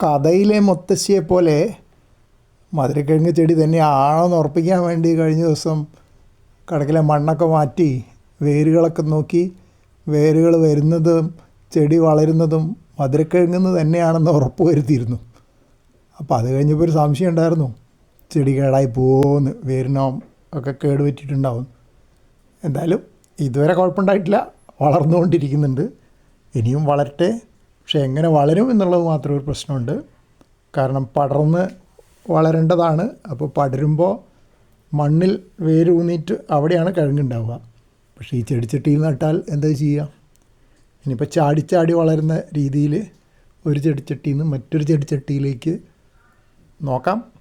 കഥയിലെ മുത്തശ്ശിയെ പോലെ മധുരക്കിഴങ്ങ് ചെടി തന്നെയാണോന്ന് ഉറപ്പിക്കാൻ വേണ്ടി കഴിഞ്ഞ ദിവസം കടക്കിലെ മണ്ണൊക്കെ മാറ്റി വേരുകളൊക്കെ നോക്കി വേരുകൾ വരുന്നതും ചെടി വളരുന്നതും മധുരക്കിഴങ്ങെന്ന് തന്നെയാണെന്ന് ഉറപ്പ് വരുത്തിയിരുന്നു അപ്പോൾ അത് കഴിഞ്ഞപ്പോൾ ഒരു സംശയം ഉണ്ടായിരുന്നു. ചെടി കേടായി പോകുമെന്ന് വേരിനോ ഒക്കെ കേട് പറ്റിയിട്ടുണ്ടാവും എന്തായാലും ഇതുവരെ കുഴപ്പമുണ്ടായിട്ടില്ല. വളർന്നുകൊണ്ടിരിക്കുന്നുണ്ട്. ഇനിയും വളരട്ടെ. പക്ഷെ എങ്ങനെ വളരും എന്നുള്ളത് മാത്രം ഒരു പ്രശ്നമുണ്ട്. കാരണം പടർന്ന് വളരേണ്ടതാണ്. അപ്പോൾ പടരുമ്പോൾ മണ്ണിൽ വേരൂന്നിട്ട് അവിടെയാണ് കിഴങ്ങുണ്ടാവുക. പക്ഷേ ഈ ചെടിച്ചട്ടിയിൽ നട്ടാൽ എന്താ ചെയ്യുക? ഇനിയിപ്പോൾ ചാടിച്ചാടി ചാടി വളരുന്ന രീതിയിൽ ഒരു ചെടിച്ചട്ടിയിൽ നിന്ന് മറ്റൊരു ചെടിച്ചട്ടിയിലേക്ക് നോക്കാം.